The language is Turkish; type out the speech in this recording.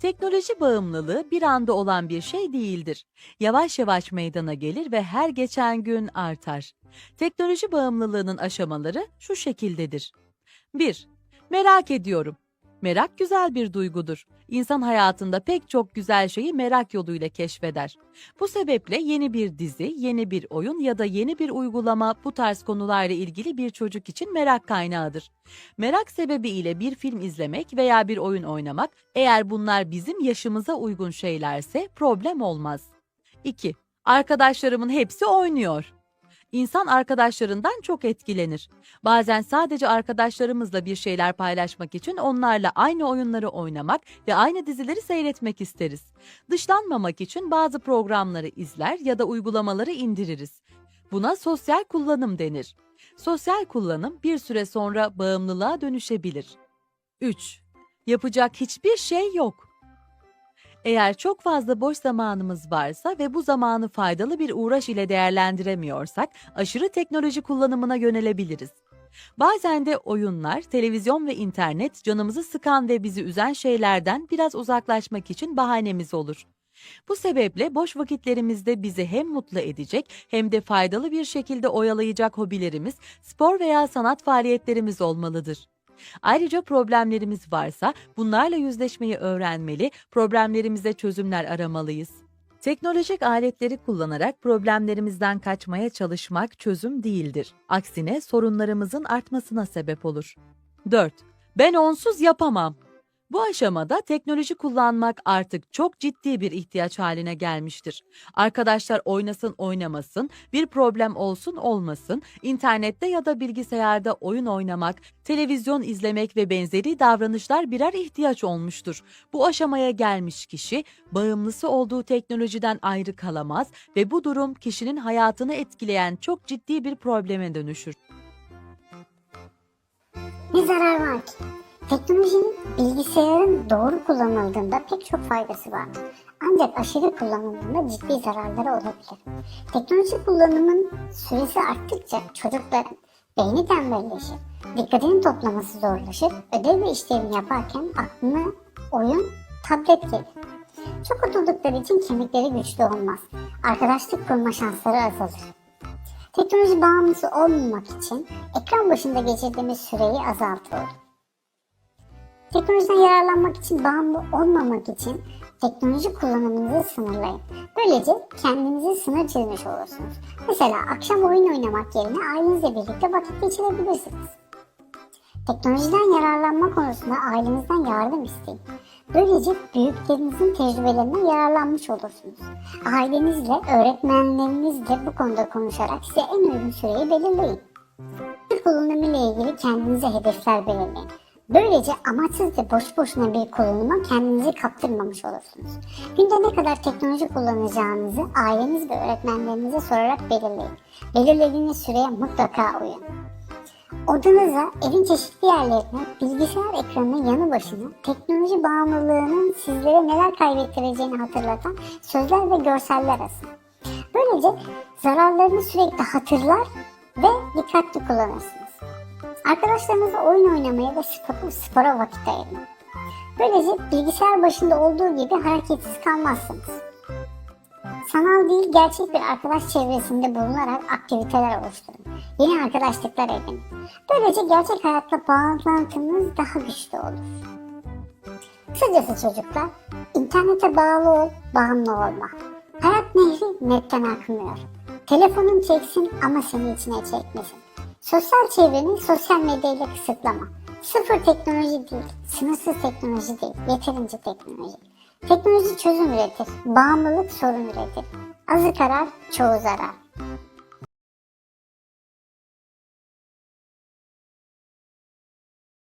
Teknoloji bağımlılığı bir anda olan bir şey değildir. Yavaş yavaş meydana gelir ve her geçen gün artar. Teknoloji bağımlılığının aşamaları şu şekildedir. 1. Merak ediyorum. Merak güzel bir duygudur. İnsan hayatında pek çok güzel şeyi merak yoluyla keşfeder. Bu sebeple yeni bir dizi, yeni bir oyun ya da yeni bir uygulama bu tarz konularla ilgili bir çocuk için merak kaynağıdır. Merak sebebiyle bir film izlemek veya bir oyun oynamak eğer bunlar bizim yaşımıza uygun şeylerse problem olmaz. 2. Arkadaşlarımın hepsi oynuyor. İnsan arkadaşlarından çok etkilenir. Bazen sadece arkadaşlarımızla bir şeyler paylaşmak için onlarla aynı oyunları oynamak ve aynı dizileri seyretmek isteriz. Dışlanmamak için bazı programları izler ya da uygulamaları indiririz. Buna sosyal kullanım denir. Sosyal kullanım bir süre sonra bağımlılığa dönüşebilir. 3. Yapacak hiçbir şey yok. Eğer çok fazla boş zamanımız varsa ve bu zamanı faydalı bir uğraş ile değerlendiremiyorsak aşırı teknoloji kullanımına yönelebiliriz. Bazen de oyunlar, televizyon ve internet canımızı sıkan ve bizi üzen şeylerden biraz uzaklaşmak için bahanemiz olur. Bu sebeple boş vakitlerimizde bizi hem mutlu edecek hem de faydalı bir şekilde oyalayacak hobilerimiz, spor veya sanat faaliyetlerimiz olmalıdır. Ayrıca problemlerimiz varsa bunlarla yüzleşmeyi öğrenmeli, problemlerimize çözümler aramalıyız. Teknolojik aletleri kullanarak problemlerimizden kaçmaya çalışmak çözüm değildir. Aksine sorunlarımızın artmasına sebep olur. 4. Ben onsuz yapamam. Bu aşamada teknoloji kullanmak artık çok ciddi bir ihtiyaç haline gelmiştir. Arkadaşlar oynasın oynamasın, bir problem olsun olmasın, internette ya da bilgisayarda oyun oynamak, televizyon izlemek ve benzeri davranışlar birer ihtiyaç olmuştur. Bu aşamaya gelmiş kişi bağımlısı olduğu teknolojiden ayrı kalamaz ve bu durum kişinin hayatını etkileyen çok ciddi bir probleme dönüşür. Ne zarar var ki? Teknolojinin bilgisayarın doğru kullanıldığında pek çok faydası vardır. Ancak aşırı kullanıldığında ciddi zararları olabilir. Teknoloji kullanımın süresi arttıkça çocukların beyni tembelleşir, dikkatini toplaması zorlaşır, ödev ve işlerini yaparken aklına oyun, tablet gelir. Çok oturdukları için kemikleri güçlü olmaz. Arkadaşlık kurma şansları azalır. Teknoloji bağımlısı olmamak için ekran başında geçirdiğimiz süreyi azaltıyor. Teknolojiden yararlanmak için, bağımlı olmamak için teknoloji kullanımınızı sınırlayın. Böylece kendinize sınır çizmiş olursunuz. Mesela akşam oyun oynamak yerine ailenizle birlikte vakit geçirebilirsiniz. Teknolojiden yararlanma konusunda ailenizden yardım isteyin. Böylece büyüklerinizin tecrübelerinden yararlanmış olursunuz. Ailenizle, öğretmenlerinizle bu konuda konuşarak size en uygun süreyi belirleyin. Kullanımı ile ilgili kendinize hedefler belirleyin. Böylece amaçsız ve boş boşuna bir kullanıma kendinizi kaptırmamış olursunuz. Günde ne kadar teknoloji kullanacağınızı aileniz ve öğretmenlerinize sorarak belirleyin. Belirlediğiniz süreye mutlaka uyun. Odanıza, evin çeşitli yerlerine, bilgisayar ekranının yanı başına teknoloji bağımlılığının sizlere neler kaybettireceğini hatırlatan sözler ve görseller asın. Böylece zararlarını sürekli hatırlar ve dikkatli kullanırsınız. Arkadaşlarınızla oyun oynamaya ve spor, spora vakit ayırın. Böylece bilgisayar başında olduğu gibi hareketsiz kalmazsınız. Sanal değil gerçek bir arkadaş çevresinde bulunarak aktiviteler oluşturun. Yeni arkadaşlıklar edin. Böylece gerçek hayatla bağlantınız daha güçlü olur. Kısacası çocuklar, internete bağlı ol, bağımlı olma. Hayat nehri netten akmıyor. Telefonun çeksin ama seni içine çekmesin. Sosyal çevreni sosyal medyayla kısıtlama. Sıfır teknoloji değil, sınırsız teknoloji değil, yeterince teknoloji. Teknoloji çözüm üretir, bağımlılık sorun üretir. Azı karar, çoğu zarar.